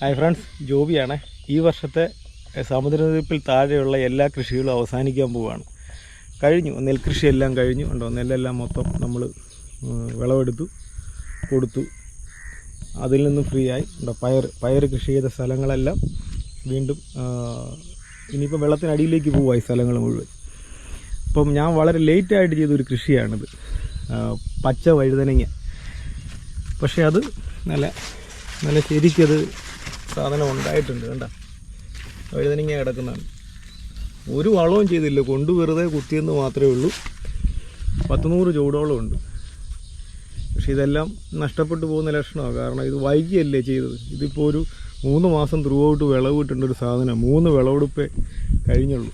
Hi friends ജോബിയാണ്. ഈ വർഷത്തെ സമുദ്രനിരപ്പിൽ താഴെയുള്ള എല്ലാ കൃഷികളും അവസാനിക്കാൻ പോവുകയാണ് കഴിഞ്ഞു. നെൽകൃഷിയെല്ലാം കഴിഞ്ഞു. ഉണ്ടോ? നെല്ലെല്ലാം മൊത്തം നമ്മൾ വിളവെടുത്തു കൊടുത്തു. അതിൽ നിന്നും ഫ്രീ ആയി. ഉണ്ടോ? പയർ പയർ കൃഷി ചെയ്ത സ്ഥലങ്ങളെല്ലാം വീണ്ടും ഇനിയിപ്പോൾ വെള്ളത്തിനടിയിലേക്ക് പോവുക ഈ സ്ഥലങ്ങൾ മുഴുവൻ. ഇപ്പം ഞാൻ വളരെ ലേറ്റായിട്ട് ചെയ്തൊരു കൃഷിയാണിത്. പച്ച വഴുതനങ്ങ. പക്ഷേ അത് നല്ല നല്ല ശരിക്കത് സാധനം ഉണ്ടായിട്ടുണ്ട് കണ്ട? വഴുതനങ്ങ കിടക്കുന്നതാണ്. ഒരു വളവും ചെയ്തില്ല. കൊണ്ട് വെറുതെ കുത്തിയെന്ന് മാത്രമേ ഉള്ളൂ. പത്ത് നൂറ് ചൂടോളം ഉണ്ട്. പക്ഷെ ഇതെല്ലാം നഷ്ടപ്പെട്ടു പോകുന്ന ലക്ഷണമാണ് കാരണം ഇത് വൈകിയല്ലേ ചെയ്തത്. ഇതിപ്പോൾ ഒരു മൂന്ന് മാസം ത്രൂ ഔട്ട് വിളവ് കിട്ടേണ്ട ഒരു സാധനം. മൂന്ന് വിളവെടുപ്പേ കഴിഞ്ഞുള്ളൂ.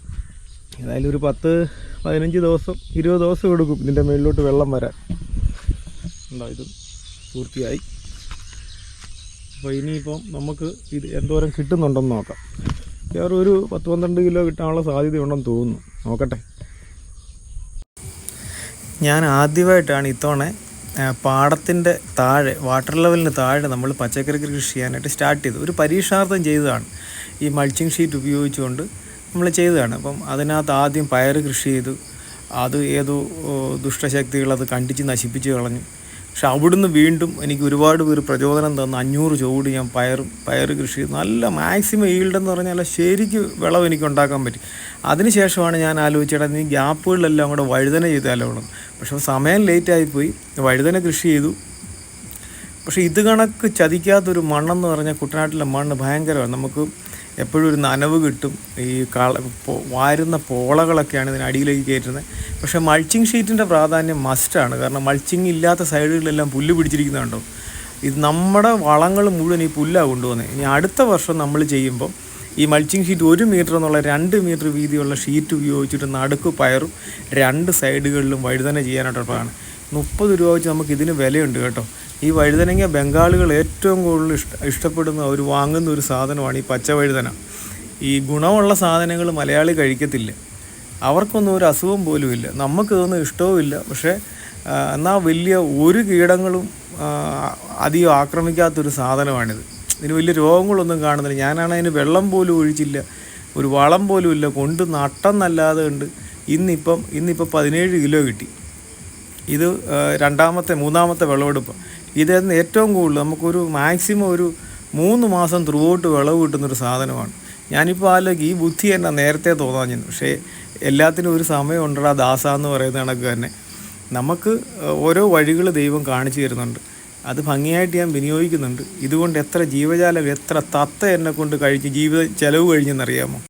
ഏതായാലും ഒരു പത്ത് പതിനഞ്ച് ദിവസം ഇരുപത് ദിവസം എടുക്കും ഇതിന്റെ മേളിലോട്ട് വെള്ളം വരാൻ. ഉണ്ടോ ഇത് പൂർത്തിയായി. അപ്പോൾ ഇനിയിപ്പം നമുക്ക് ഇത് എന്തോരം കിട്ടുന്നുണ്ടെന്ന് നോക്കാം. വേറെ ഒരു പത്ത് പന്ത്രണ്ട് കിലോ കിട്ടാനുള്ള സാധ്യതയുണ്ടെന്ന് തോന്നുന്നു. നോക്കട്ടെ. ഞാൻ ആദ്യമായിട്ടാണ് ഇത്തവണ പാടത്തിന്റെ താഴെ വാട്ടർ ലെവലിന് താഴെ നമ്മൾ പച്ചക്കറി കൃഷി ചെയ്യാനായിട്ട് സ്റ്റാർട്ട് ചെയ്തു ഒരു പരീക്ഷാർത്ഥം ചെയ്തതാണ്. ഈ മൾച്ചിങ് ഷീറ്റ് ഉപയോഗിച്ചുകൊണ്ട് നമ്മൾ ചെയ്തതാണ്. അപ്പം അതിനകത്ത് ആദ്യം പയർ കൃഷി ചെയ്തു. അത് ഏതോ ദുഷ്ടശക്തികൾ അത് കണ്ടിച്ച് നശിപ്പിച്ച് കളഞ്ഞു. പക്ഷെ അവിടുന്ന് വീണ്ടും എനിക്ക് ഒരുപാട് പേര് പ്രചോദനം തന്ന അഞ്ഞൂറ് ചുവട് ഞാൻ പയർ പയർ കൃഷി നല്ല മാക്സിമം ഈൽഡെന്ന് പറഞ്ഞാൽ ശരിക്ക് വിളവ് എനിക്ക് ഉണ്ടാക്കാൻ പറ്റി. അതിനുശേഷമാണ് ഞാൻ ആലോചിച്ചേട്ടാ നീ ഗ്യാപ്പുകളിലെല്ലാം കൂടെ വഴുതന ചെയ്താലോ പക്ഷെ സമയം ലേറ്റായിപ്പോയി വഴുതന കൃഷി ചെയ്തു. പക്ഷേ ഇത് കണക്ക് ചതിക്കാത്തൊരു മണ്ണെന്ന് പറഞ്ഞാൽ കുട്ടനാട്ടിലെ മണ്ണ് ഭയങ്കരമാണ്. നമുക്ക് എപ്പോഴും ഒരു നനവ് കിട്ടും. ഈ കള വാരുന്ന പോളകളൊക്കെയാണ് ഇതിന് അടിയിലേക്ക് കയറ്റുന്നത്. പക്ഷേ മൾച്ചിങ് ഷീറ്റിന്റെ പ്രാധാന്യം മസ്റ്റാണ് കാരണം മൾച്ചിങ് ഇല്ലാത്ത സൈഡുകളിലെല്ലാം പുല്ല് പിടിച്ചിരിക്കുന്നുണ്ടോ? ഇത് നമ്മുടെ വളങ്ങൾ മുഴുവൻ ഈ പുല്ലാണ് കൊണ്ടുപോകുന്നത് ഇനി അടുത്ത വർഷം നമ്മൾ ചെയ്യുമ്പോൾ ഈ മൾച്ചിങ് ഷീറ്റ് ഒരു മീറ്റർ എന്നുള്ള രണ്ട് മീറ്റർ വീതിയുള്ള ഷീറ്റ് ഉപയോഗിച്ചിട്ട് നടുക്ക് പയറും രണ്ട് സൈഡുകളിലും വഴുതന ചെയ്യാനായിട്ടുള്ളതാണ് മുപ്പത് രൂപ വെച്ച് നമുക്ക് ഇതിന് വിലയുണ്ട് കേട്ടോ. ഈ വഴുതനങ്ങ ബംഗാളികൾ ഏറ്റവും കൂടുതൽ ഇഷ്ട ഇഷ്ടപ്പെടുന്ന ഒരു വാങ്ങുന്ന ഒരു സാധനമാണ് ഈ പച്ച വഴുതന. ഈ ഗുണമുള്ള സാധനങ്ങൾ മലയാളി കഴിക്കത്തില്ല. അവർക്കൊന്നും ഒരു അസുഖം പോലും ഇല്ല. നമുക്ക് ഇതൊന്നും ഇഷ്ടവുമില്ല പക്ഷേ എന്നാൽ വലിയ ഒരു കീടങ്ങളും അധികം ആക്രമിക്കാത്തൊരു സാധനമാണിത്. ഇതിന് വലിയ രോഗങ്ങളൊന്നും കാണുന്നില്ല. ഞാനാണ് അതിന് വെള്ളം പോലും ഒഴിച്ചില്ല. ഒരു വളം പോലും ഇല്ല. കൊണ്ട് നട്ടെന്നല്ലാതെ ഉണ്ട് ഇന്നിപ്പം ഇന്നിപ്പം പതിനേഴ് കിലോ കിട്ടി. ഇത് രണ്ടാമത്തെ മൂന്നാമത്തെ വിളവെടുപ്പ്. ഇതായിരുന്നു ഏറ്റവും കൂടുതൽ നമുക്കൊരു മാക്സിമം ഒരു മൂന്ന് മാസം ത്രൂ ഔട്ട് വിളവ് കിട്ടുന്നൊരു സാധനമാണ്. ഞാനിപ്പോൾ ആലോചിക്കും ഈ ബുദ്ധി എന്നെ നേരത്തെ തോന്നാഞ്ഞു പക്ഷേ എല്ലാത്തിനും ഒരു സമയം ഉണ്ടടാ ദാസ എന്ന് പറയുന്ന കണക്ക് തന്നെ. നമുക്ക് ഓരോ വഴികൾ ദൈവം കാണിച്ചു തരുന്നുണ്ട്. അത് ഭംഗിയായിട്ട് ഞാൻ വിനിയോഗിക്കുന്നുണ്ട്. ഇതുകൊണ്ട് എത്ര ജീവജാലം എത്ര തത്ത എന്നെ കൊണ്ട് കഴിച്ച് ജീവിത ചെലവ് കഴിഞ്ഞെന്നറിയാമോ?